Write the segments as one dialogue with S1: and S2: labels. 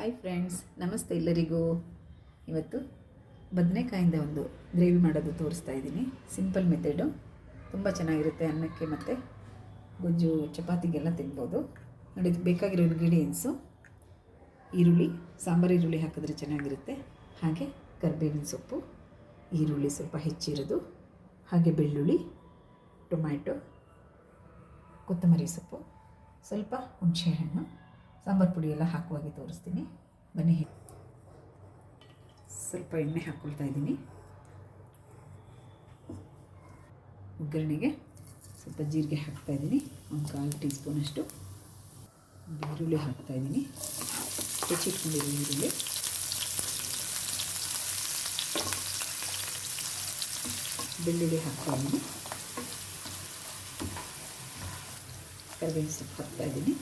S1: Hi friends ನಮಸ್ತೆ ಎಲ್ಲರಿಗೂ. ಇವತ್ತು ಬದನೆಕಾಯಿಂದ ಒಂದು ಗ್ರೇವಿ ಮಾಡೋದು ತೋರಿಸ್ತಾ ಇದ್ದೀನಿ. ಸಿಂಪಲ್ ಮೆಥಡು ತುಂಬ ಚೆನ್ನಾಗಿರುತ್ತೆ ಅನ್ನಕ್ಕೆ ಮತ್ತು ಗೊಜ್ಜು, ಚಪಾತಿಗೆಲ್ಲ ತಿನ್ಬೋದು. ನೋಡಿ ಬೇಕಾಗಿರೋ ಇಂಗ್ರೀಡಿಯೆಂಟ್ಸು ಈರುಳ್ಳಿ, ಸಾಂಬಾರು ಈರುಳ್ಳಿ ಹಾಕಿದ್ರೆ ಚೆನ್ನಾಗಿರುತ್ತೆ. ಹಾಗೆ ಕರಿಬೇವಿನ ಸೊಪ್ಪು, ಈರುಳ್ಳಿ ಸ್ವಲ್ಪ ಹೆಚ್ಚಿರೋದು. ಹಾಗೆ ಬೆಳ್ಳುಳ್ಳಿ, ಟೊಮ್ಯಾಟೊ, ಕೊತ್ತಂಬರಿ ಸೊಪ್ಪು. ಸ್ವಲ್ಪ ಹುಣಸೆಹಣ್ಣು. ಸಾಂಬಾರು ಪುಡಿ ಎಲ್ಲ ಹಾಕುವಾಗೆ ತೋರಿಸ್ತೀನಿ. ಬನ್ನಿ ಸ್ವಲ್ಪ ಎಣ್ಣೆ ಹಾಕ್ಕೊಳ್ತಾ ಇದ್ದೀನಿ. ಒಗ್ಗರಣೆಗೆ ಸ್ವಲ್ಪ ಜೀರಿಗೆ ಹಾಕ್ತಾ ಇದ್ದೀನಿ. ಒಂದು ಕಾಲು ಟೀ ಸ್ಪೂನಷ್ಟು ಈರುಳ್ಳಿ ಹಾಕ್ತಾ ಇದ್ದೀನಿ. ಹೆಚ್ಚಿಟ್ಕೊಂಡಿರೋ ಈರುಳ್ಳಿ. ಬೆಳ್ಳುಳ್ಳಿ ಹಾಕ್ತಾ ಇದ್ದೀನಿ. ಕರಿಬೇವಿನ ಸೊಪ್ಪು ಹಾಕ್ತಾ ಇದ್ದೀನಿ.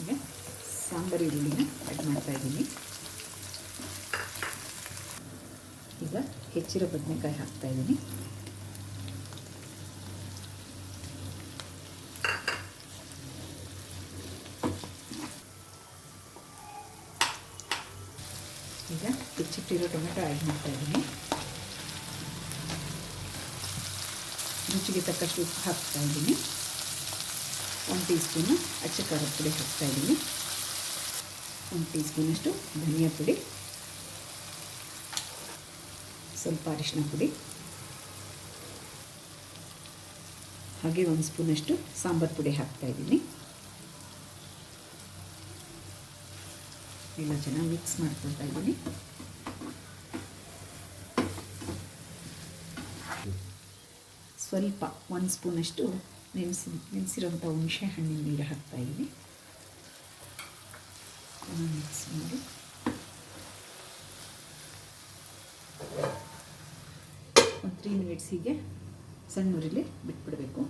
S1: ಈಗ ಸಾಂಬಾರು ಈರುಳ್ಳಿನ ಆ್ಯಡ್ ಮಾಡ್ತಾ ಇದ್ದೀನಿ. ಈಗ ಹೆಚ್ಚಿರೋ ಬದನೆಕಾಯಿ ಹಾಕ್ತಾ ಇದ್ದೀನಿ. ಈಗ ಹೆಚ್ಚಿಟ್ಟಿರೋ ಟೊಮೆಟೊ ಆ್ಯಡ್ ಮಾಡ್ತಾ ಇದ್ದೀನಿ. ರುಚಿಗೆ ತಕ್ಕಷ್ಟು ಉಪ್ಪು ಹಾಕ್ತಾ ಇದ್ದೀನಿ. ಒಂದು ಟೀ ಸ್ಪೂನು ಅಚ್ಚ ಖಾರದ ಪುಡಿ ಹಾಕ್ತಾ ಇದ್ದೀನಿ. ಒಂದು ಟೀ ಸ್ಪೂನಷ್ಟು ಧನಿಯಾ ಪುಡಿ. ಸ್ವಲ್ಪ ಅರಿಶಿನ ಪುಡಿ. ಹಾಗೆ ಒಂದು ಸ್ಪೂನಷ್ಟು ಸಾಂಬಾರು ಪುಡಿ ಹಾಕ್ತಾ ಇದ್ದೀನಿ. ಎಲ್ಲ ಚೆನ್ನಾಗಿ ಮಿಕ್ಸ್ ಮಾಡ್ಕೊಳ್ತಾ ಇದ್ದೀನಿ. ಸ್ವಲ್ಪ, ಒಂದು ಸ್ಪೂನಷ್ಟು ನೆನೆಸಿ ನೆನೆಸಿರೋಂಥ ಹುಣಸೆ ಹಣ್ಣಿನ ನೀರು ಹಾಕ್ತಾ ಇದ್ದೀನಿ. ಮಿಕ್ಸ್ ಮಾಡಿ. ಒಂದು ತ್ರೀ ಮಿನಿಟ್ಸಿಗೆ ಸಣ್ಣ ಉರಿಲಿ ಬಿಟ್ಬಿಡಬೇಕು.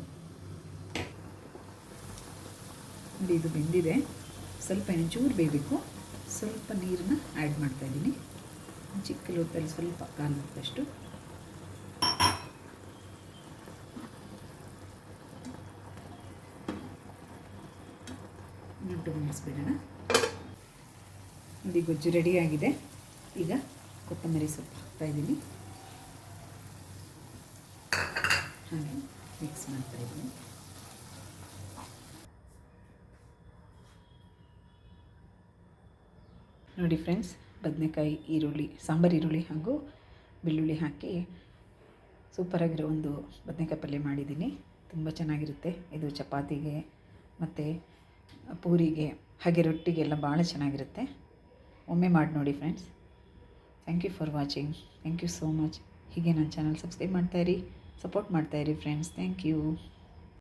S1: ನೋಡಿ, ಇದು ಬೆಂದಿದೆ. ಸ್ವಲ್ಪ ಚೂರು ಬೇಯಬೇಕು. ಸ್ವಲ್ಪ ನೀರನ್ನ ಆ್ಯಡ್ ಮಾಡ್ತಾ ಇದ್ದೀನಿ. ಚಿಕ್ಕ ಲೋಟದಲ್ಲಿ ಸ್ವಲ್ಪ ಕಾಲು ಮುಟ್ಟಷ್ಟು ಟು ಮುಗಿಸ್ಬಿಡೋಣ ಇಲ್ಲಿ ಗೊಜ್ಜು ರೆಡಿಯಾಗಿದೆ ಈಗ ಕೊತ್ತಂಬರಿ ಸೊಪ್ಪು ಹಾಕ್ತಾ ಇದ್ದೀನಿ. ಹಾಗೆ ಮಿಕ್ಸ್ ಮಾಡ್ತಾ ಇದ್ದೀನಿ. ನೋಡಿ ಫ್ರೆಂಡ್ಸ್ ಬದನೆಕಾಯಿ, ಈರುಳ್ಳಿ, ಸಾಂಬಾರು, ಈರುಳ್ಳಿ ಹಾಗೂ ಬೆಳ್ಳುಳ್ಳಿ ಹಾಕಿ ಸೂಪರಾಗಿರೋ ಒಂದು ಬದನೆಕಾಯಿ ಪಲ್ಯ ಮಾಡಿದ್ದೀನಿ. ತುಂಬ ಚೆನ್ನಾಗಿರುತ್ತೆ. ಇದು ಚಪಾತಿಗೆ ಮತ್ತು ಪೂರಿಗೆ ಹಾಗೆ ರೊಟ್ಟಿಗೆಲ್ಲ ಭಾಳ ಚೆನ್ನಾಗಿರುತ್ತೆ. ಒಮ್ಮೆ ಮಾಡಿ ನೋಡಿ friends thank you for watching thank you so much ಹೀಗೆ ನನ್ನ ಚಾನಲ್ ಸಬ್ಸ್ಕ್ರೈಬ್ ಮಾಡ್ತಾಯಿರಿ ಸಪೋರ್ಟ್ ಮಾಡ್ತಾಯಿರಿ ಫ್ರೆಂಡ್ಸ್ ಥ್ಯಾಂಕ್ ಯು